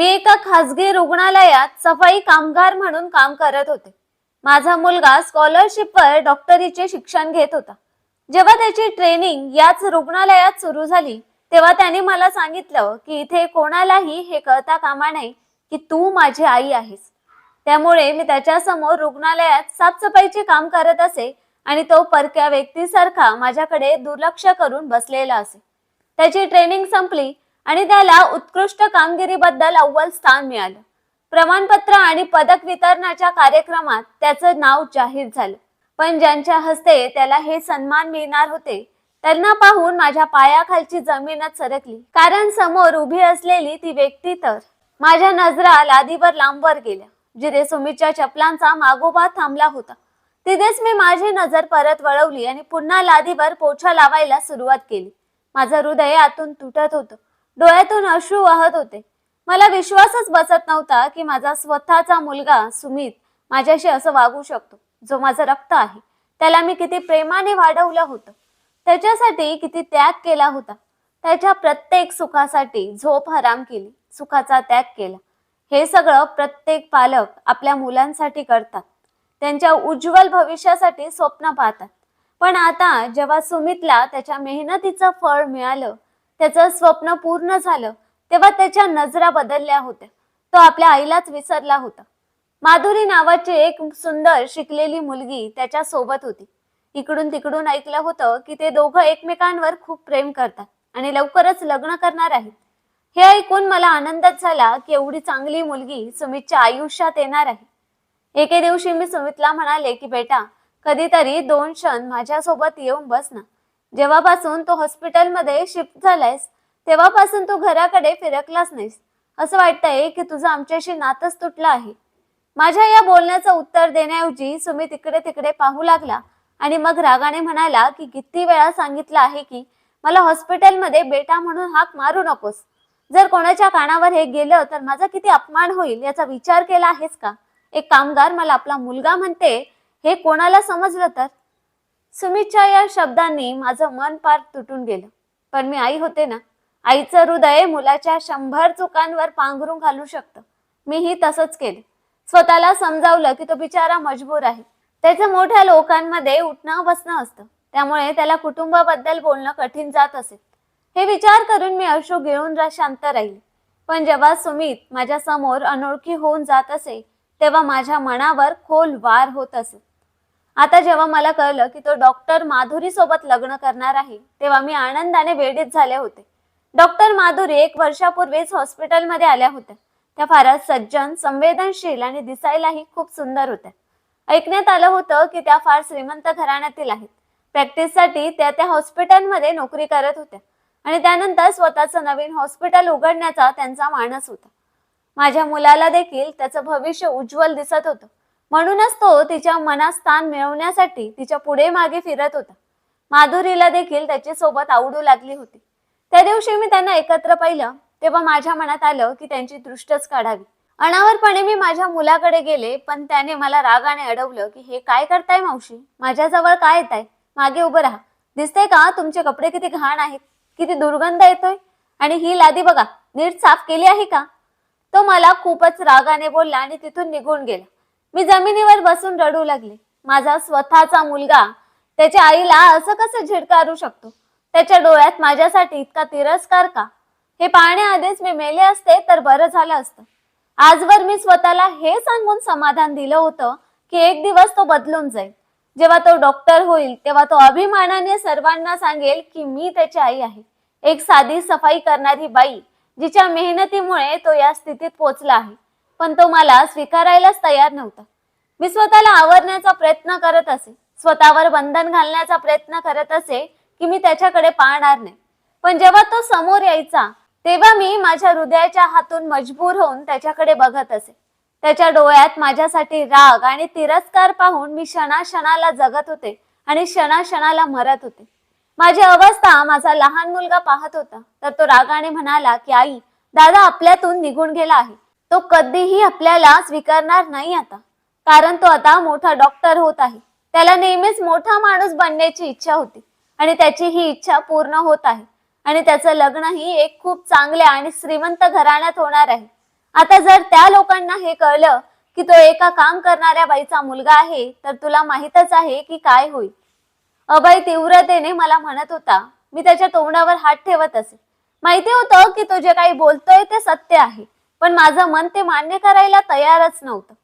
मी एका खासगी रुग्णालयात सफाई कामगार म्हणून काम करत होते. माझा मुलगा स्कॉलरशिपवर डॉक्टरीचे शिक्षण घेत होता. जेव्हा त्याची ट्रेनिंग याच रुग्णालयात सुरू झाली तेव्हा त्याने मला सांगितलं की इथे कोणालाही हे कळता कामा नये की तू माझी आई आहेस. त्यामुळे मी त्याच्यासमोर रुग्णालयात साफसफाईचे काम करत असे आणि तो परक्या व्यक्तीसारखा माझ्याकडे दुर्लक्ष करून बसलेला असे. त्याची ट्रेनिंग संपली आणि त्याला उत्कृष्ट कामगिरीबद्दल अव्वल स्थान मिळालं. प्रमाणपत्र आणि पदक वितरणाच्या कार्यक्रमात त्याचं नाव जाहीर झालं. पण ज्यांच्या हस्ते त्याला हे सन्मान मिळणार होते त्यांना पाहून माझ्या पायाखालची जमीनच सरकली. कारण समोर उभी असलेली ती व्यक्ती तर माझ्या नजरा लादीवर लांबवर गेल्या जिथे सुमितच्या चपलांचा मागोबा थांबला होता. तिथेच मी माझी नजर परत वळवली आणि पुन्हा लादीवर पोछा लावायला सुरुवात केली. माझं हृदय आतून तुटत होतं. डोळ्यातून अश्रू वाहत होते. मला विश्वासच बसत नव्हता की माझा स्वतःचा मुलगा सुमित माझ्याशी असं वागू शकतो जो माझं रक्त आहे. त्याला मी किती प्रेमाने वाढवलं होतं. त्याच्यासाठी किती त्याग केला होता. त्याच्या प्रत्येक सुखासाठी झोप हराम केली सुखाचा त्याग केला. हे सगळं प्रत्येक पालक आपल्या मुलांसाठी करतात. त्यांच्या उज्ज्वल भविष्यासाठी स्वप्न पाहतात. पण आता जेव्हा सुमितला त्याच्या मेहनतीचं फळ मिळालं त्याचं स्वप्न पूर्ण झालं तेव्हा त्याच्या नजरा बदलल्या होत्या. तो आपल्या आईलाच विसरला होता. माधुरी नावाची एक सुंदर शिकलेली मुलगी त्याच्या सोबत होती. इकडून तिकडून ऐकलं होतं की ते दोघं एकमेकांवर खूप प्रेम करतात आणि लवकरच लग्न करणार आहेत. हे ऐकून मला आनंदच झाला की एवढी चांगली मुलगी सुमितच्या आयुष्यात येणार आहे. एके दिवशी मी सुमितला म्हणाले की बेटा कधीतरी दोन क्षण माझ्यासोबत येऊन बस ना. जेव्हापासून तो हॉस्पिटलमध्ये शिफ्ट झालायस तेव्हापासून तू घराकडे फिरकलाच नाहीस. असं वाटतंय की तुझं आमच्याशी नातच तुटलं आहे. माझ्या या बोलण्याचं उत्तर देण्याऐवजी सुमित इकडे तिकडे पाहू लागला आणि मग रागाने म्हणाला की किती वेळा सांगितलं आहे की मला हॉस्पिटलमध्ये बेटा म्हणून हाक मारू नकोस. जर कोणाच्या कानावर हे गेलं तर माझा किती अपमान होईल याचा विचार केला आहेस का? एक कामगार मला आपला मुलगा म्हणते हे कोणाला समजलं तर? सुमितच्या या शब्दांनी माझं मन पार तुटून गेलं. पण मी आई होते ना आईचं हृदय मुलाच्या शंभर चुकांवर पांघरून घालू शकतं. मीही तसंच केले. स्वतःला समजावलं की तो बिचारा मजबूर आहे. त्याचं मोठ्या लोकांमध्ये उठणं बसणं असतं. त्यामुळे त्याला कुटुंबाबद्दल बोलणं कठीण जात असेल हे विचार करून मी अश्रू गिळून शांत राहिले. पण जेव्हा सुमित माझ्यासमोर अनोळखी होऊन जात असे तेव्हा माझ्या मनावर खोल वार होत असे. आता जेव्हा मला कळलं की तो डॉक्टर माधुरी सोबत लग्न करणार आहे तेव्हा मी आनंदाने वेडीत झाले होते. डॉक्टर माधुरी एक वर्षापूर्वीच हॉस्पिटलमध्ये आल्या होत्या. त्या फारच सज्जन संवेदनशील आणि दिसायलाही खूप सुंदर होत्या. ऐकण्यात आलं होतं की त्या फार श्रीमंत घराण्यातील आहेत. प्रॅक्टिससाठी त्या त्या हॉस्पिटलमध्ये नोकरी करत होत्या आणि त्यानंतर स्वतःचं नवीन हॉस्पिटल उघडण्याचा त्यांचा मानस होता. माझ्या मुलाला देखील त्याचं भविष्य उज्ज्वल दिसत होतं. म्हणूनच तो तिच्या मनात स्थान मिळवण्यासाठी तिच्या पुढे मागे फिरत होता. माधुरीला देखील त्याची सोबत आवडू लागली होती. त्या दिवशी मी त्यांना एकत्र पाहिलं तेव्हा माझ्या मनात आलं की त्यांची दृष्टच काढावी. अनावरपणे मी माझ्या मुलाकडे गेले पण त्याने मला रागाने अडवलं की हे काय करताय मावशी? माझ्याजवळ काय येत आहे मागे उभं राहा. दिसतंय का तुमचे कपडे किती घाण आहेत? किती दुर्गंध येतोय? आणि ही लादी बघा नीट साफ केली आहे का? तो मला खूपच रागाने बोलला आणि तिथून निघून गेला. मी जमिनीवर बसून रडू लागले. माझा स्वतःचा मुलगा त्याच्या आईला असं कसं झिडकारू शकतो? त्याच्या डोळ्यात माझ्यासाठी इतका तिरस्कार का? हे पाहण्याआधीच मी मेले असते तर बरं झालं असतं. आजवर मी स्वतःला हे सांगून समाधान दिलं होतं की एक दिवस तो बदलून जाईल. जेव्हा तो डॉक्टर होईल तेव्हा तो अभिमानाने सर्वांना सांगेल की मी त्याची आई आहे. एक साधी सफाई करणारी बाई जिच्या मेहनतीमुळे तो या स्थितीत पोहोचला आहे. पण तो मला स्वीकारायलाच तयार नव्हता. मी स्वतःला आवरण्याचा प्रयत्न करत असे स्वतःवर बंधन घालण्याचा प्रयत्न करत असे की मी त्याच्याकडे पाहणार नाही. पण जेव्हा तो समोर यायचा तेव्हा मी माझ्या हृदयाच्या हातून मजबूर होऊन त्याच्याकडे बघत असे. त्याच्या डोळ्यात माझ्यासाठी राग आणि तिरस्कार पाहून मी क्षणाक्षणाला जगत होते आणि क्षणाक्षणाला मरत होते. माझी अवस्था माझा लहान मुलगा पाहत होता तर तो रागाने म्हणाला की आई दादा आपल्यातून निघून गेला आहे. तो कधीही आपल्याला स्वीकारणार नाही आता. कारण तो आता मोठा डॉक्टर होत आहे. त्याला नेहमीच मोठा माणूस बनण्याची इच्छा होती. आणि त्याची ही इच्छा पूर्ण होत आहे. आणि त्याचं लग्नही एक खूप चांगल्या आणि श्रीमंत घराण्यात होणार आहे. आता जर त्या लोकांना हे कळलं की तो एका काम करणाऱ्या बाईचा मुलगा आहे तर तुला माहीतच आहे की काय होईल. अभय तीव्रतेने मला म्हणत होता मी त्याच्या तोंडावर हात ठेवत असे. माहिती होतं की तो जे काही बोलतोय ते सत्य आहे. पण माझं मन ते मान्य करायला तयारच नव्हतं.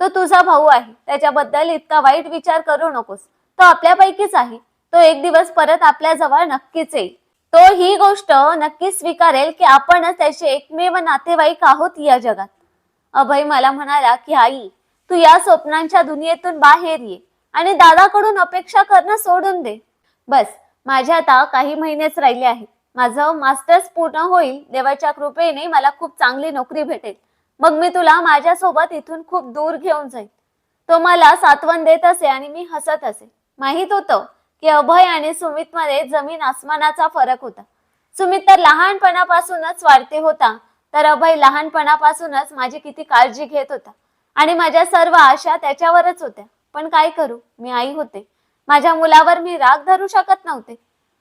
तो तुझा भाऊ आहे त्याच्याबद्दल इतका वाईट विचार करू नकोस. तो आपल्यापैकीच आहे. तो एक दिवस परत आपल्या जवळ नक्कीच येईल. तो ही गोष्ट नक्की स्वीकारेल की आपणच त्याचे एकमेव नातेवाईक आहोत या जगात. अभय मला म्हणाला की आई तू या स्वप्नांच्या दुनियेतून बाहेर ये आणि दादाकडून अपेक्षा करणं सोडून दे. बस माझ्या आता काही महिनेच राहिले आहेत. माझं मास्टर्स पूर्ण होईल देवाच्या कृपेने मला खूप चांगली नोकरी भेटेल. मग मी तुला माझ्यासोबत इथून खूप दूर घेऊन जाईल. तो मला सात्वन देत असे आणि मी हसत असे. माहीत होतं की अभय आणि सुमित मध्ये जमीन आसमानाचा फरक होता. सुमित तर लहानपणापासूनच स्वार्थी होता तर अभय लहानपणापासूनच माझी किती काळजी घेत होता. आणि माझ्या सर्व आशा त्याच्यावरच होत्या. पण काय करू? मी आई होते. माझ्या मुलावर मी राग धरू शकत नव्हते.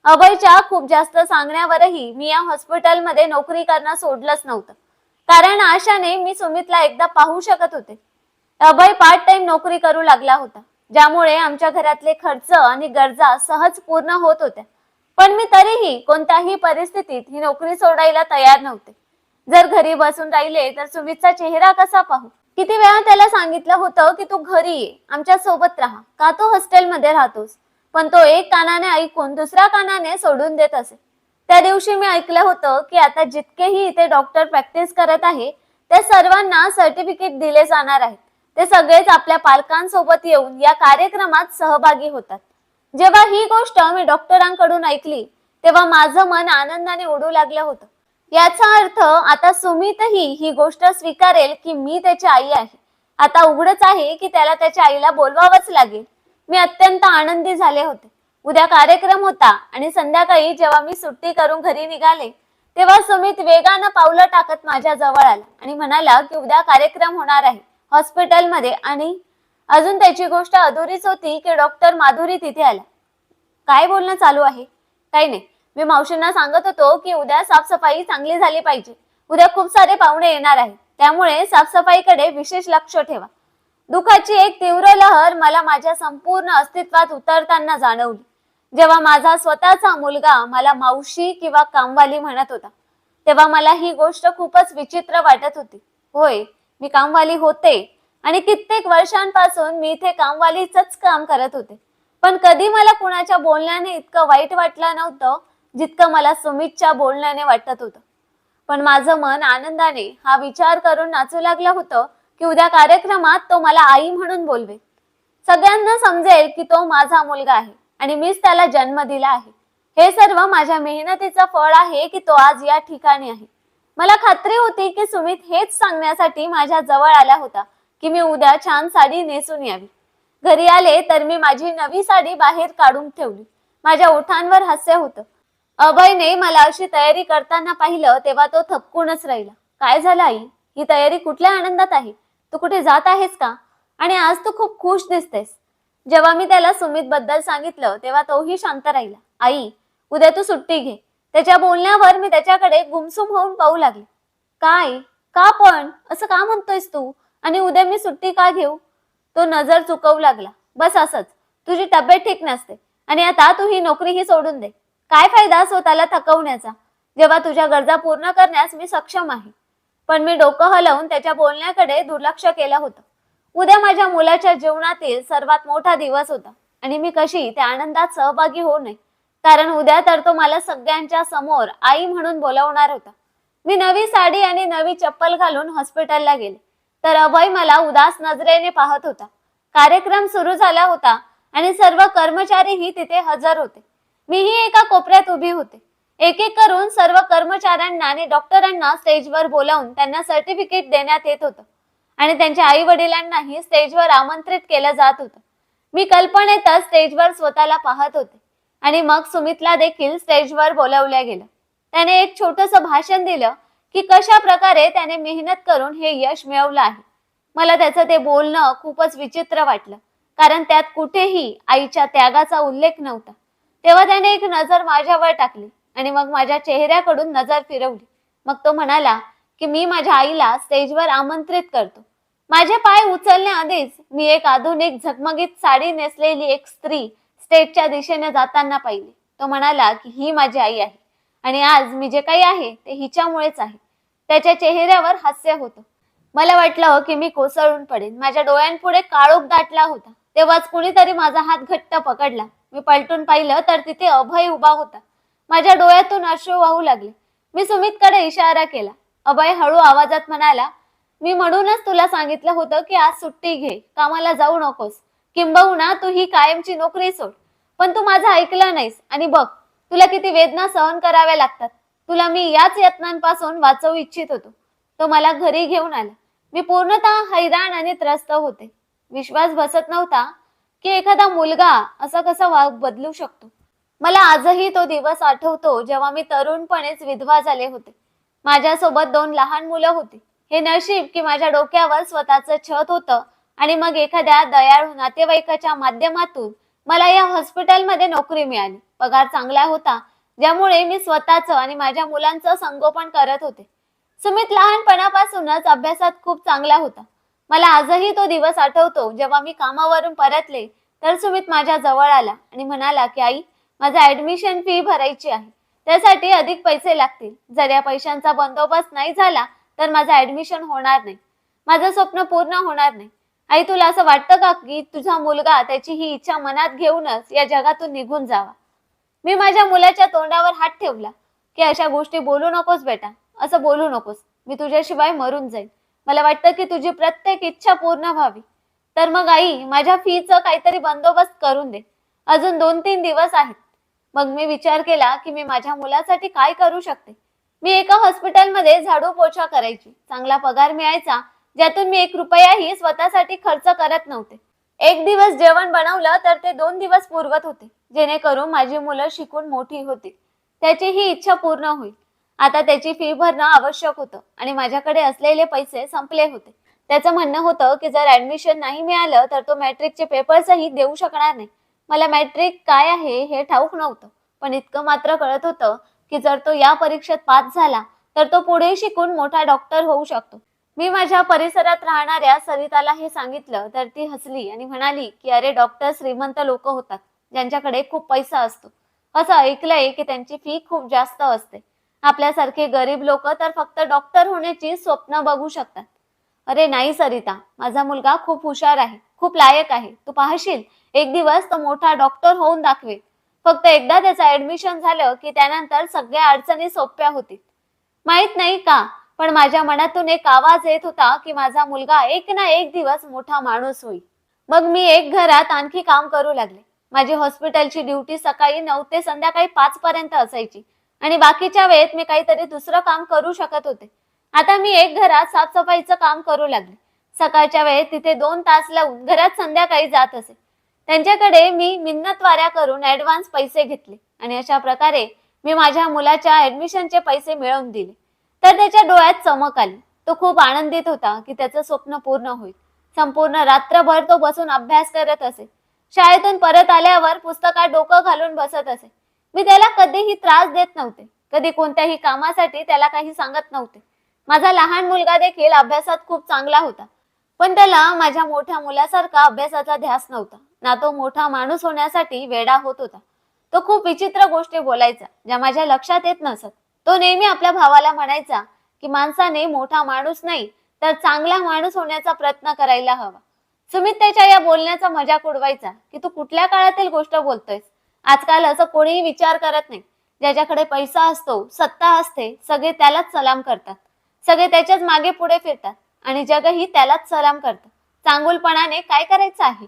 अभयच्या खूप जास्त सांगण्यावरही मी या हॉस्पिटलमध्ये नोकरी करणं सोडलंच नव्हतं. कारण आशाने मी सुमितला एकदा पाहू शकत होते. अभय पार्ट टाइम नोकरी करू लागला होता ज्यामुळे आमच्या घरातले खर्च आणि गरजा सहज पूर्ण होत होत्या. पण मी तरीही कोणत्याही परिस्थितीत ही नोकरी सोडायला तयार नव्हते. जर घरी बसून राहिले तर सुमितचा चेहरा कसा पाहू? किती वेळा त्याला सांगितलं होतं की तू घरी ये आमच्यासोबत राहा का तू हॉस्टेलमध्ये राहतोस? पण तो एक कानाने ऐकून दुसऱ्या कानाने सोडून देत असे. त्या दिवशी मी ऐकलं होतं की आता जितकेही इथे डॉक्टर प्रॅक्टिस करत आहे त्या सर्वांना सर्टिफिकेट दिले जाणार आहेत. ते सगळेच आपल्या पालकांसोबत येऊन या कार्यक्रमात सहभागी होतात. जेव्हा ही गोष्ट मी डॉक्टरांकडून ऐकली तेव्हा माझं मन आनंदाने उडू लागलं होतं. याचा अर्थ आता सुमितही ही गोष्ट स्वीकारेल की मी त्याची आई आहे. आता उघडच आहे की त्याला त्याच्या आईला बोलवावंच लागेल. मी अत्यंत आनंदी झाले होते. उद्या कार्यक्रम होता आणि संध्याकाळी जेव्हा मी सुट्टी करून घरी निघाले तेव्हा सुमित वेगानं पावलं टाकत माझ्या जवळ आला आणि म्हणाला की उद्या कार्यक्रम होणार आहे हॉस्पिटलमध्ये आणि अजून त्याची गोष्ट अधुरीच होती की डॉक्टर माधुरी तिथे आला. काय बोलणं चालू आहे? काही नाही. मी मावशींना सांगत होतो की उद्या साफसफाई चांगली झाली पाहिजे. उद्या खूप सारे पाहुणे येणार आहेत. त्यामुळे साफसफाईकडे विशेष लक्ष ठेवा. दुःखाची एक तीव्र लहर मला माझ्या संपूर्ण अस्तित्वात उतरताना जाणवली. जेव्हा माझा स्वतःचा मुलगा मला मावशी किंवा कामवाली म्हणत होता तेव्हा मला ही गोष्ट खूपच विचित्र वाटत होती. होय मी कामवाली होते आणि कित्येक वर्षांपासून मी इथे कामवालीच काम करत होते. पण कधी मला कुणाच्या बोलण्याने इतकं वाईट वाटलं नव्हतं जितकं मला सुमितच्या बोलण्याने वाटत होतं. पण माझं मन आनंदाने हा विचार करून नाचू लागलं होतं की उद्या कार्यक्रमात तो मला आई म्हणून बोलवे सगळ्यांना समजेल की तो माझा मुलगा आहे आणि मीच त्याला जन्म दिला आहे. हे सर्व माझ्या मेहनतीचं फळ आहे की तो आज या ठिकाणी आहे. मला खात्री होती की सुमित हेच सांगण्यासाठी माझ्या जवळ आला होता की मी उद्या छान साडी नेसून यावी. घरी आले तर मी माझी नवी साडी बाहेर काढून ठेवली. माझ्या ओठांवर हास्य होतं. अभयने मला अशी तयारी करताना पाहिलं तेव्हा तो थपकूनच राहिला. काय झालं आई? ही तयारी कुठल्या आनंदात आहे? तू कुठे जात आहेस का? आणि आज तू खूप खुश दिसतेस. जेव्हा मी त्याला सुमित बद्दल सांगितलं तेव्हा तोही शांत राहिला. आई उद्या तू सुट्टी घे. त्याच्या बोलण्यावर मी त्याच्याकडे गुमसुम होऊन पाहू लागले. काय? का पण? असं का म्हणतोयस तू? आणि उद्या मी सुट्टी का घेऊ? तो नजर चुकवू लागला. बस असंच. तुझी तब्येत ठीक नसते. आणि आता तू ही नोकरीही सोडून दे. काय फायदा स्वतःला थकवण्याचा? जेव्हा तुझ्या गरजा पूर्ण करण्यास मी सक्षम आहे. पण मी डोकं हलवून त्याच्या बोलण्याकडे दुर्लक्ष केलं होतं. उद्या माझ्या मुलाच्या जीवनातील सर्वात मोठा दिवस होता आणि मी कशी त्या आनंदात सहभागी होऊ नये. कारण उद्या तर तो मला सगळ्यांच्या समोर आई म्हणून बोलवणार होता. मी नवी साडी आणि नवी चप्पल घालून हॉस्पिटलला गेले. तर अभय मला उदास नजरेने पाहत होता. कार्यक्रम सुरू झाला होता आणि सर्व कर्मचारीही तिथे हजर होते. मीही एका कोपऱ्यात उभी होते. एक एक करून सर्व कर्मचाऱ्यांना आणि डॉक्टरांना स्टेजवर बोलावून त्यांना सर्टिफिकेट देण्यात येत होतं. आणि त्यांच्या आई वडिलांनाही स्टेजवर आमंत्रित केलं जात होतं. मी कल्पनेतच स्टेजवर स्वतःला पाहत होते. आणि मग सुमितला देखील स्टेजवर बोलावलं गेलं. त्याने एक छोटस भाषण दिलं की कशा प्रकारे त्याने मेहनत करून हे यश मिळवलं आहे. मला त्याचं ते बोलणं खूपच विचित्र वाटलं कारण त्यात कुठेही आईच्या त्यागाचा उल्लेख नव्हता. तेव्हा त्याने एक नजर माझ्यावर टाकली. आणि मग माझ्या चेहऱ्याकडून नजर फिरवली. मग तो म्हणाला की मी माझ्या आईला स्टेजवर आमंत्रित करतो. माझे पाय उचलण्याआधीच मी एक आधुनिक झगमगीत साडी नेसलेली एक स्त्री स्टेजच्या दिशेने जाताना पाहिली. तो म्हणाला की ही माझी आई आहे आणि आज मी जे काही आहे ते हिच्यामुळेच आहे. त्याच्या चेहऱ्यावर हास्य होतं. मला वाटलं की मी कोसळून पडेन. माझ्या डोळ्यांपुढे काळोख दाटला होता. तेव्हाच कुणीतरी माझा हात घट्ट पकडला. मी पलटून पाहिलं तर तिथे अभय उभा होता. माझ्या डोळ्यातून अश्रू वाहू लागले. मी सुमितकडे इशारा केला. अभय हळू आवाजात म्हणाला मी म्हणूनच तुला सांगितलं होतं की आज सुट्टी घे. कामाला जाऊ नकोस. किंबहुना तू ही कायमची नोकरी सोड. पण तू माझं ऐकलं नाहीस. आणि बघ तुला किती वेदना सहन कराव्या लागतात. तुला मी याच यत्नांपासून वाचवू इच्छित होतो. तो मला घरी घेऊन आला. मी पूर्णतः हैराण आणि त्रस्त होते. विश्वास बसत नव्हता की एखादा मुलगा असा कसा वाग बदलू शकतो. मला आजही तो दिवस आठवतो जेव्हा मी तरुणपणेच विधवा झाले होते. माझ्यासोबत दोन लहान मुलं होती. हे नशीब की माझ्या डोक्यावर स्वतःचं छत होतं आणि मग एखाद्या दयाळू नातेवाईकाच्या माध्यमातून मला या हॉस्पिटलमध्ये नोकरी मिळाली. पगार चांगला होता ज्यामुळे मी स्वतःचं आणि माझ्या मुलांचं संगोपन करत होते. सुमित लहानपणापासूनच अभ्यासात खूप चांगला होता. मला आजही तो दिवस आठवतो जेव्हा मी कामावरून परतले तर सुमित माझ्या जवळ आला आणि म्हणाला की आई माझा ऍडमिशन फी भरायची आहे. त्यासाठी अधिक पैसे लागतील. जर या पैशांचा बंदोबस्त नाही झाला तर माझं ऍडमिशन होणार नाही. माझं स्वप्न पूर्ण होणार नाही. आई तुला असं वाटतं का की तुझा मुलगा त्याची ही इच्छा मनात घेऊनच या जगातून निघून जावा? मी माझ्या मुलाच्या तोंडावर हात ठेवला की अशा गोष्टी बोलू नकोस बेटा. असं बोलू नकोस. मी तुझ्याशिवाय मरून जाईन. मला वाटतं की तुझी प्रत्येक इच्छा पूर्ण व्हावी. तर मग आई माझ्या फीचं काहीतरी बंदोबस्त करून दे. अजून दोन तीन दिवस आहेत. मग मी विचार केला की मी माझ्या मुलासाठी काय करू शकते? मी एका हॉस्पिटलमध्ये झाडू पोछा करायची. चांगला पगार मिळायचा. ज्यातून मी एक रुपयाही स्वतःसाठी खर्च करत नव्हते. एक दिवस जेवण बनवलं तर ते दोन दिवस पुरवत होते जेणेकरून माझी मुलं शिकून मोठी होती. त्याची ही इच्छा पूर्ण होईल. आता त्याची फी भरणं आवश्यक होतं आणि माझ्याकडे असलेले पैसे संपले होते. त्याचं म्हणणं होतं की जर ऍडमिशन नाही मिळालं तर तो मॅट्रिकचे पेपर्सही देऊ शकणार नाही. मला मॅट्रिक काय आहे हे ठाऊक नव्हतं. पण इतकं मात्र कळत होतं की जर तो या परीक्षेत पास झाला तर तो पुढे शिकून मोठा डॉक्टर होऊ शकतो. मी माझ्या परिसरात राहणाऱ्या सविताला हे सांगितलं तर ती हसली आणि म्हणाली की अरे डॉक्टर श्रीमंत लोक होतात. ज्यांच्याकडे खूप पैसा असतो. असं ऐकलंय की त्यांची फी खूप जास्त असते. आपल्यासारखे गरीब लोक तर फक्त डॉक्टर होण्याची स्वप्न बघू शकतात. अरे नाही सरिता माझा मुलगा खूप हुशार आहे खूप लायक आहे. तू पाहशील एक दिवस तो मोठा डॉक्टर होऊन दाखवेल. फक्त एकदा त्याचं ऍडमिशन झालं की त्यानंतर सगळ्या अडचणी सोप्या होतील. माहीत नाही का पण माझ्या मनातून एक आवाज येत होता की माझा मुलगा एक ना एक दिवस मोठा माणूस होईल. मग मी एक घरात आणखी काम करू लागले. माझी हॉस्पिटलची ड्युटी सकाळी नऊ ते संध्याकाळी पाच पर्यंत असायची. आणि बाकीच्या वेळेत मी काहीतरी दुसरं काम करू शकत होते. आता मी एक घरात साफसफाईचं काम करू लागले. सकाळच्या वेळेत तिथे दोन तास लावून घरात संध्याकाळी जात असे. त्यांच्याकडे मी मिन्नतवाऱ्या करून ऍडव्हान्स पैसे घेतले आणि अशा प्रकारे मी माझ्या मुलाच्या ऍडमिशनचे पैसे मिळवून दिले. तर त्याच्या डोळ्यात चमक आली. तो खूप आनंदित होता की त्याचं स्वप्न पूर्ण होईल. संपूर्ण रात्रभर तो बसून अभ्यास करत असे. शाळेतून परत आल्यावर पुस्तकात डोकं घालून बसत असे. मी त्याला कधीही त्रास देत नव्हते. कधी कोणत्याही कामासाठी त्याला काही सांगत नव्हते. माझा लहान मुलगा देखील अभ्यासात खूप चांगला होता. पण त्याला माझ्या मोठ्या मुलासारखा अभ्यासाचा ध्यास नव्हता. ना तो मोठा माणूस होण्यासाठी वेडा होत होता. तो खूप विचित्र गोष्टी बोलायचा ज्या माझ्या लक्षात येत नसत. तो नेहमी आपल्या भावाला म्हणायचा की माणसाने मोठा माणूस नाही तर चांगला माणूस होण्याचा प्रयत्न करायला हवा. सुमित त्याच्या या बोलण्याचा मजाक उडवायचा की तू कुठल्या काळातील गोष्ट बोलतोयस? आजकाल असं कोणीही विचार करत नाही. ज्याच्याकडे पैसा असतो सत्ता असते सगळे त्यालाच सलाम करतात. सगळे त्याच्याच मागे पुढे फिरतात आणि जगही त्यालाच सलाम करतं. चांगुलपणाने काय करायचं आहे?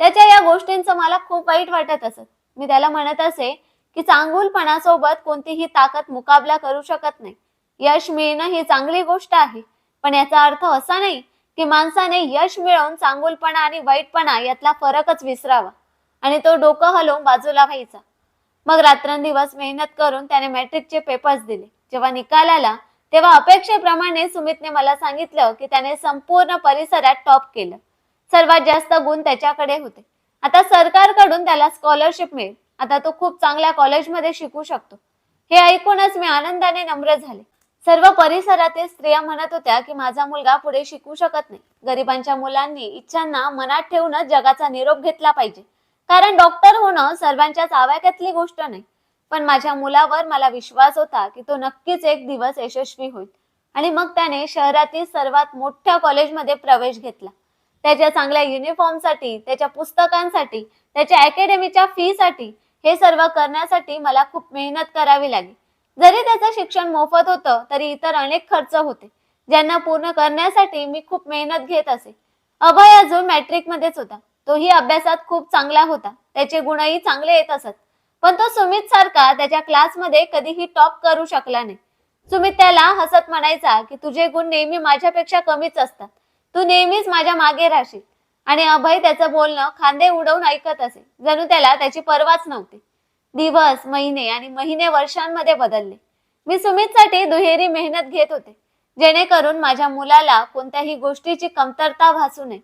त्याच्या या गोष्टींचं मला खूप वाईट वाटत असत. मी त्याला म्हणत असे की चांगुलपणासोबत कोणतीही ताकद मुकाबला करू शकत नाही. यश मिळणं ही चांगली गोष्ट आहे. पण याचा अर्थ असा नाही की माणसाने यश मिळवून चांगुलपणा आणि वाईटपणा यातला फरकच विसरावा आणि तो डोकं हलवून बाजूला व्हायचा. मग रात्रंदिवस मेहनत करून त्याने मॅट्रिकचे पेपर्स दिले. जेव्हा निकाल आला तेव्हा अपेक्षेप्रमाणे सुमितने मला सांगितलं की त्याने संपूर्ण परिसरात टॉप केलं. सर्वात जास्त गुण त्याच्याकडे होते. आता सरकारकडून त्याला स्कॉलरशिप मिळेल. आता तो खूप चांगल्या कॉलेजमध्ये शिकू शकतो. हे ऐकूनच मी आनंदाने नम्र झाले. सर्व परिसरातील स्त्रिया म्हणत होत्या की माझा मुलगा पुढे शिकू शकत नाही. गरिबांच्या मुलांनी इच्छांना मनात ठेवूनच जगाचा निरोप घेतला पाहिजे. कारण डॉक्टर होणं सर्वांच्याच आवाक्यातली गोष्ट नाही. पण माझ्या मुलावर मला विश्वास होता की तो नक्कीच एक दिवस यशस्वी होईल. आणि मग त्याने शहरातील सर्वात मोठ्या कॉलेजमध्ये प्रवेश घेतला. त्याच्या चांगल्या युनिफॉर्मसाठी त्याच्या पुस्तकांसाठी त्याच्या अकॅडमीच्या फीसाठी हे सर्व करण्यासाठी मला खूप मेहनत करावी लागली. जरी त्याचं शिक्षण मोफत होतं तरी इतर अनेक खर्च होते ज्यांना पूर्ण करण्यासाठी मी खूप मेहनत घेत असे. अभय अजून मॅट्रिक मध्येच होता. तोही अभ्यासात खूप चांगला होता. त्याचे गुणही चांगले येत असत. पण तो सुमित सारखा त्याच्या क्लासमध्ये कधीही टॉप करू शकला नाही. सुमित त्याला हसत म्हणायचा की तुझे गुण नेहमी माझ्यापेक्षा कमीच असतात. तू नेहमीच माझ्या मागे राहशील. आणि अभय त्याचं बोलणं खांदे उडवून ऐकत असे. जणू त्याला त्याची पर्वाच नव्हती. दिवस महिने आणि महिने वर्षांमध्ये बदलले. मी सुमितसाठी दुहेरी मेहनत घेत होते. जेणेकरून माझ्या मुलाला कोणत्याही गोष्टीची कमतरता भासू नये.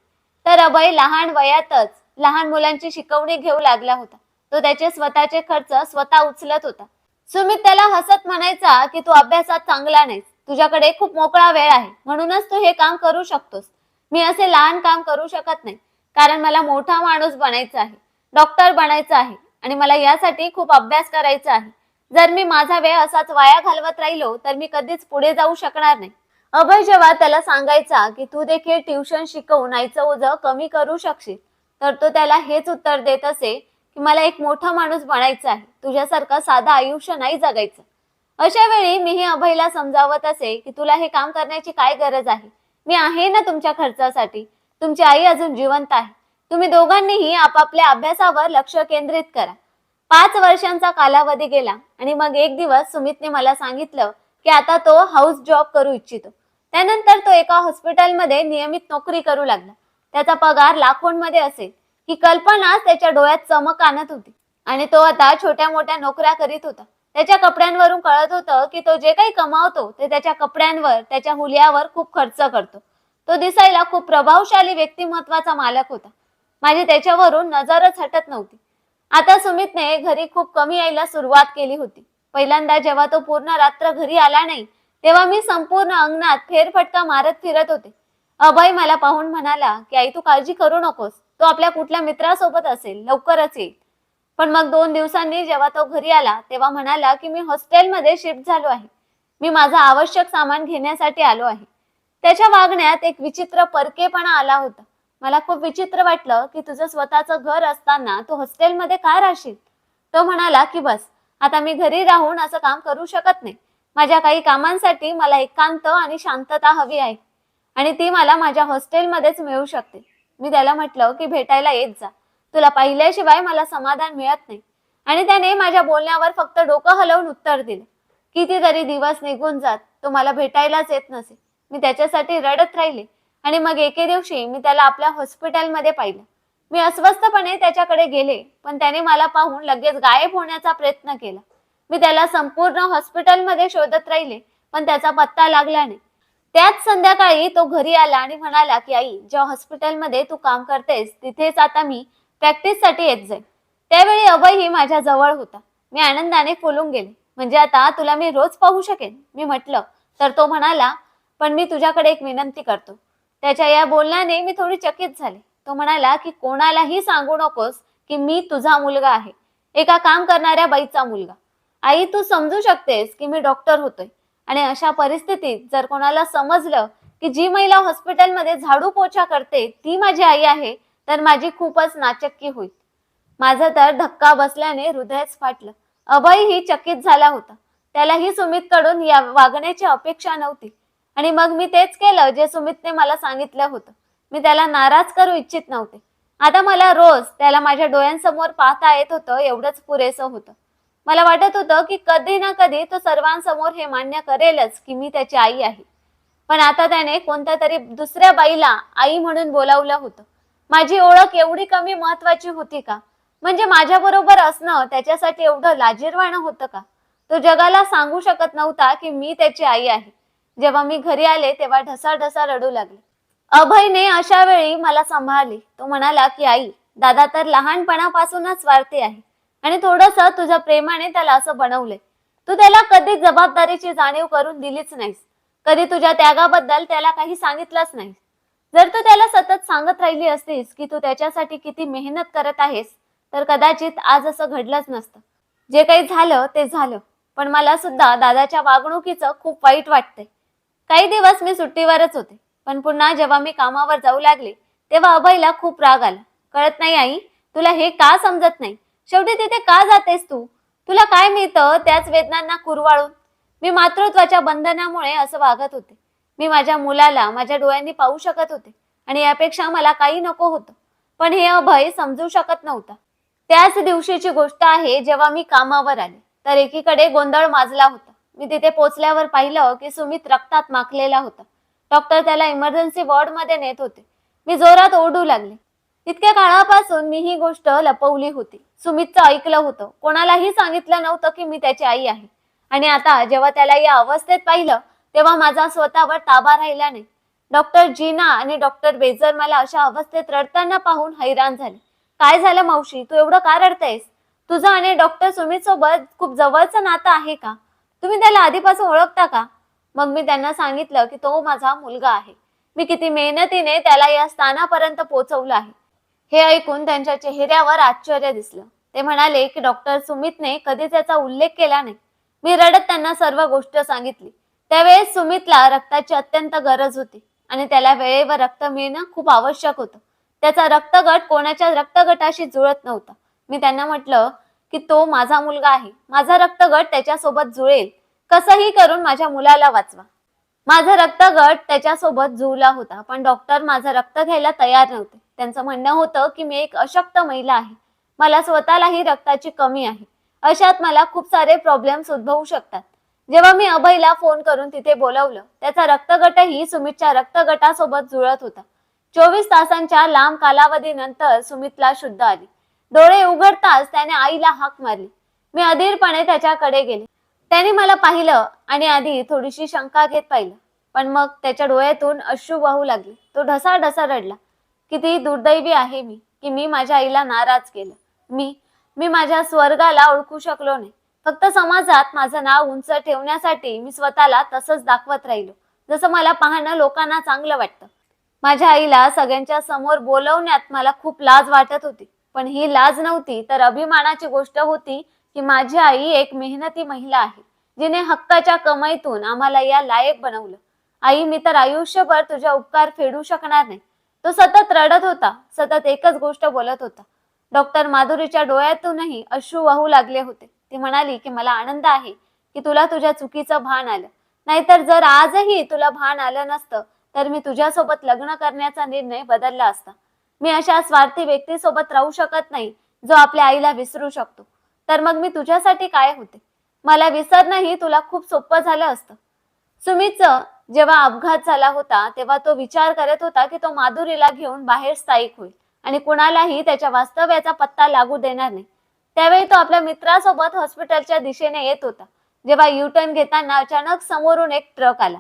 तर अभय लहान वयातच लहान मुलांची शिकवणी घेऊ लागला होता. तो त्याचे स्वतःचे खर्च स्वतः उचलत होता. सुमित त्याला हसत म्हणायचा की तू अभ्यासात चांगला नाहीस. तुझ्याकडे खूप मोकळा वेळ आहे. म्हणूनच तू हे काम करू शकतोस. मी असे लहान काम करू शकत नाही. कारण मला मोठा माणूस बनायचा आहे. डॉक्टर बनायचं आहे. आणि मला यासाठी खूप अभ्यास करायचा आहे. जर मी माझा वेळ असाच वाया घालवत राहिलो तर मी कधीच पुढे जाऊ शकणार नाही. अभय जेव्हा त्याला सांगायचा की तू देखील ट्युशन शिकवून आईचं ओझं कमी करू शकशील तर तो त्याला हेच उत्तर देत असे की मला एक मोठा माणूस बनायचा आहे. तुझ्यासारखा साधं आयुष्य नाही जगायचं. अशा वेळी मीही अभयला समजावत असे की तुला हे काम करण्याची काय गरज आहे? मी आहे ना तुमच्या खर्चासाठी. तुमची आई अजून जिवंत आहे. तुम्ही दोघांनीही आपापल्या अभ्यासावर लक्ष केंद्रित करा. पाच वर्षांचा कालावधी गेला आणि मग एक दिवस सुमितने मला सांगितलं की आता तो हाऊस जॉब करू इच्छितो. त्यानंतर तो एका हॉस्पिटलमध्ये नियमित नोकरी करू लागला. त्याचा पगार लाखोंमध्ये असेल ही कल्पना त्याच्या डोळ्यात चमक आणत होती. आणि तो आता छोट्या मोठ्या नोकऱ्या करीत होता. त्याच्या कपड्यांवरून कळत होतं की तो जे काही कमावतो ते त्याच्या कपड्यांवर त्याच्या हुल्यावर खूप खर्च करतो. तो दिसायला खूप प्रभावशाली व्यक्तिमत्वाचा मालक होता. माझी त्याच्यावरून नजरच हटत नव्हती. आता सुमितने घरी खूप कमी यायला सुरुवात केली होती. पहिल्यांदा जेव्हा तो पूर्ण रात्र घरी आला नाही तेव्हा मी संपूर्ण अंगणात फेरफटका मारत फिरत होते. अभय मला पाहून म्हणाला की आई तू काळजी करू नकोस. तो आपल्या कुठल्या मित्रासोबत असेल लवकरच येईल. पण मग दोन दिवसांनी जेव्हा तो घरी आला तेव्हा म्हणाला की मी हॉस्टेलमध्ये शिफ्ट झालो आहे. मी माझं आवश्यक सामान घेण्यासाठी आलो आहे. त्याच्या वागण्यात एक विचित्र परकेपणा आला होता. मला खूप विचित्र वाटलं की तुझं स्वतःचं घर असताना तू हॉस्टेलमध्ये का राहशील? तो म्हणाला की बस आता मी घरी राहून असं काम करू शकत नाही. माझ्या काही कामांसाठी मला एकांत आणि शांतता हवी आहे. आणि ती मला माझ्या हॉस्टेलमध्येच मिळू शकते. मी त्याला म्हटलं की भेटायला येत जा. तुला पाहिल्याशिवाय मला समाधान मिळत नाही. आणि त्याने माझ्या बोलण्यावर फक्त डोकं हलवून उत्तर दिलं. कितीतरी दिवस निघून जात तो मला भेटायलाच येत नसे. मी त्याच्यासाठी रडत राहिले आणि मग एके दिवशी मी त्याला आपल्या हॉस्पिटलमध्ये पाहिलं. मी अस्वस्थपणे त्याच्याकडे गेले पण त्याने मला पाहून लगेच गायब होण्याचा प्रयत्न केला. मी त्याला संपूर्ण हॉस्पिटलमध्ये शोधत राहिले पण त्याचा पत्ता लागला नाही. त्याच संध्याकाळी तो घरी आला आणि म्हणाला की आई ज्या हॉस्पिटलमध्ये तू काम करतेस तिथेच आता मी प्रॅक्टिससाठी येत जाईल त्यावेळी अभयही माझ्या जवळ होता. मी आनंदाने फुलून गेले. म्हणजे आता तुला मी रोज पाहू शकेन? मी म्हटलं. तर तो म्हणाला पण मी तुझ्याकडे एक विनंती करतो. त्याच्या या बोलण्याने मी थोडी चकित झाले. तो म्हणाला की कोणालाही सांगू नकोस की मी तुझा मुलगा आहे. एका काम करणाऱ्या बाईचा मुलगा. आई तू समजू शकतेस की मी डॉक्टर होतोय. आणि अशा परिस्थितीत जर कोणाला समजलं की जी महिला हॉस्पिटलमध्ये झाडू पोछा करते ती माझी आई आहे तर माझी खूपच नाचक्की होईल. माझं तर धक्का बसल्याने हृदयच फाटलं. अभय ही चकित झाला होता. त्यालाही सुमितकडून या वागण्याची अपेक्षा नव्हती. आणि मग मी तेच केलं जे सुमितने मला सांगितलं होतं. मी त्याला नाराज करू इच्छित नव्हते. आता मला रोज त्याला माझ्या डोळ्यांसमोर पाहता येत होतं एवढंच पुरेसं होतं. मला वाटत होतं की कधी ना कधी तो सर्वांसमोर हे मान्य करेलच की मी त्याची आई आहे. पण आता त्याने कोणत्या तरी दुसऱ्या बाईला आई म्हणून बोलावलं होतं. माझी ओळख एवढी कमी महत्वाची होती का? म्हणजे माझ्या बरोबर असणं त्याच्यासाठी एवढं लाजीरवाणं होतं का? तो जगाला सांगू शकत नव्हता की मी त्याची आई आहे. जेव्हा मी घरी आले तेव्हा ढसा ढसा रडू लागले. अभयने अशा वेळी मला सांभाळली. तो म्हणाला की आई दादा तर लहानपणापासूनच स्वार्थी आहे. आणि थोडस तुझ्या प्रेमाने त्याला असं बनवलंय. तू त्याला कधीच जबाबदारीची जाणीव करून दिलीच नाहीस. कधी तुझ्या त्यागाबद्दल त्याला काही सांगितलंच नाही जर तू त्याला सतत सांगत राहिली असतीस की तू त्याच्यासाठी किती मेहनत करत आहेस तर कदाचित आज असं घडलंच नसतं. जे काही झालं ते झालं. पण मला सुद्धा दादाच्या वागणुकीचं खूप वाईट वाटतंय. काही दिवस मी सुट्टीवरच होते पण पुन्हा जेव्हा मी कामावर जाऊ लागले तेव्हा अभयला खूप राग आला. कळत नाही आई तुला हे का समजत नाही? शेवटी तिथे का जातेस तू? तुला काय मिळतं त्याच वेदनांना कुरवाळून? मी मातृत्वाच्या बंधनामुळे असं वागत होते. मी माझ्या मुलाला माझ्या डोळ्यांनी पाहू शकत होते आणि यापेक्षा मला काही नको होतं. पण हे अभय समजू शकत नव्हता. त्याच दिवशीची गोष्ट आहे जेव्हा मी कामावर आले. तर एकीकडे गोंधळ माजला होता. मी तिथे पोचल्यावर पाहिलं की सुमित रक्तात माखलेला होता. डॉक्टर त्याला इमर्जन्सी वॉर्डमध्ये नेत होते. मी जोरात ओरडू लागले. इतक्या काळापासून मी ही गोष्ट लपवली होती. सुमितचं ऐकलं होतं. कोणालाही सांगितलं नव्हतं की मी त्याची आई आहे. आणि आता जेव्हा त्याला या अवस्थेत पाहिलं तेव्हा माझा स्वतःवर ताबा राहिला नाही. डॉक्टर जीना आणि डॉक्टर बेजर मला अशा अवस्थेत रडताना पाहून हैराण झाले. काय झालं मावशी? तू एवढं का रडतेस? तुझं आणि डॉक्टर सुमित सोबत खूप जवळचं नातं आहे का? तुम्ही त्याला आधीपासून ओळखता का? मग मी त्यांना सांगितलं की तो माझा मुलगा आहे. मी किती मेहनतीने त्याला या स्थानापर्यंत पोहोचवलं आहे. हे ऐकून त्यांच्या चेहऱ्यावर आश्चर्य दिसलं. ते म्हणाले की डॉक्टर सुमितने कधी त्याचा उल्लेख केला नाही. मी रडत त्यांना सर्व गोष्ट सांगितली. त्यावेळेस सुमितला रक्ताची अत्यंत गरज होती आणि त्याला वेळेवर रक्त मिळणं खूप आवश्यक होतं. त्याचा रक्तगट कोणाच्या रक्तगटाशी जुळत नव्हता. मी त्यांना म्हटलं की तो माझा मुलगा आहे. माझा रक्तगट त्याच्यासोबत जुळेल. कसंही करून माझ्या मुलाला वाचवा. माझा रक्तगट त्याच्यासोबत जुळला होता पण डॉक्टर माझं रक्त घ्यायला तयार नव्हते. त्यांचं म्हणणं होतं की मी एक अशक्त महिला आहे. मला स्वतःलाही रक्ताची कमी आहे. अशात मला खूप सारे प्रॉब्लेम्स उद्भवू शकतात. जेव्हा मी अभयला फोन करून तिथे बोलवलं त्याचा रक्तगटही सुमितच्या रक्तगटासोबत जुळत होता. चोवीस तासांच्या लांब कालावधीनंतर सुमितला शुद्ध आली. डोळे उघडताच त्याने आईला हाक मारली. मी अधीरपणे त्याच्याकडे गेले. त्याने मला पाहिलं आणि आधी थोडीशी शंका घेत पाहिलं. पण मग त्याच्या डोळ्यातून अश्रू वाहू लागले. तो ढसा ढसा रडला. किती दुर्दैवी आहे मी की मी माझ्या आईला नाराज केलं. मी मी माझ्या स्वर्गाला ओळखू शकलो नाही. फक्त समाजात माझं नाव उंच ठेवण्यासाठी मी स्वतःला तसंच दाखवत राहिलो. जसं मला पाहणं लोकांना चांगलं वाटतं. माझ्या आईला सगळ्यांच्या समोर बोलवण्यात मला खूप लाज वाटत होती. पण ही लाज नव्हती तर अभिमानाची गोष्ट होती की माझी आई एक मेहनती महिला आहे जिने हक्काच्या कमाईतून आम्हाला या लायक बनवलं. आई मी तर आयुष्यभर तुझ्या उपकार फेडू शकणार नाही. तो सतत रडत होता सतत एकच गोष्ट बोलत होता. डॉक्टर माधुरीच्या डोळ्यातूनही अश्रू वाहू लागले होते. ती म्हणाली की मला आनंद आहे की तुला तुझ्या चुकीचं भान आलं. नाहीतर जर आजही तुला भान आलं नसतं तर मी तुझ्यासोबत लग्न करण्याचा निर्णय बदलला असता. मी अशा स्वार्थी व्यक्तीसोबत राहू शकत नाही जो आपल्या आईला विसरू शकतो. तर मग मी तुझ्यासाठी काय होते? मला विसरणंही तुला खूप सोपं झालं असतं. सुमितचं जेव्हा अपघात झाला होता तेव्हा तो विचार करत होता की तो माधुरीला घेऊन बाहेर स्थायिक होईल आणि कुणालाही त्याच्या वास्तव्याचा पत्ता लागू देणार नाही. त्यावेळी तो आपल्या मित्रासोबत हॉस्पिटलच्या दिशेने येत होता. जेव्हा युटर्न घेताना अचानक समोरून एक ट्रक आला.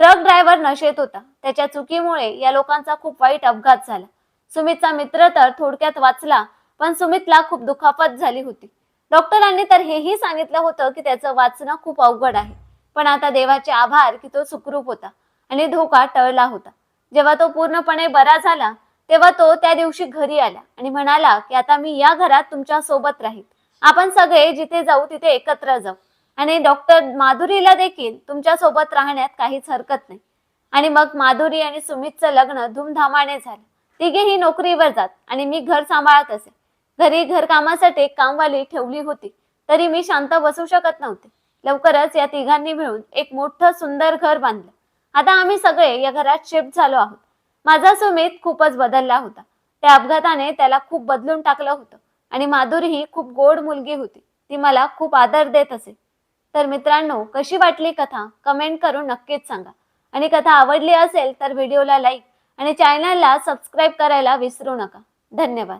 ट्रक ड्रायव्हर नशेत होता. त्याच्या चुकीमुळे या लोकांचा खूप वाईट अपघात झाला. सुमितचा मित्र तर थोडक्यात वाचला पण सुमितला खूप दुखापत झाली होती. डॉक्टरांनी तर हेही सांगितलं होतं की त्याचं वाचणं खूप अवघड आहे. पण आता देवाचे आभार की तो सुखरूप होता आणि धोका टळला होता. जेव्हा तो पूर्णपणे बरा झाला तेव्हा तो त्या दिवशी घरी आला आणि म्हणाला की आता मी या घरात तुमच्यासोबत राहील आपण सगळे जिथे जाऊ तिथे एकत्र जाऊ. आणि डॉक्टर माधुरीला देखील तुमच्यासोबत राहण्यात काहीच हरकत नाही. आणि मग माधुरी आणि सुमितचं लग्न धूमधामाने झालं. तिघेही नोकरीवर जात आणि मी घर सांभाळत असे. घरी घरकामासाठी कामवाली ठेवली होती. तरी मी शांत बसू शकत नव्हते. लवकरच या तिघांनी मिळून एक मोठं सुंदर घर बांधलं. आता आम्ही सगळे या घरात शिफ्ट झालो आहोत. माझा सुमित खूपच बदलला होता. त्या अपघाताने त्याला खूप बदलून टाकलं होतं आणि माधुरी ही खूप गोड मुलगी होती. ती मला खूप आदर देत असे. तर मित्रांनो कशी वाटली कथा? कमेंट करून नक्कीच सांगा. आणि कथा आवडली असेल तर व्हिडिओला लाईक आणि चॅनलला सबस्क्राईब करायला विसरू नका. धन्यवाद.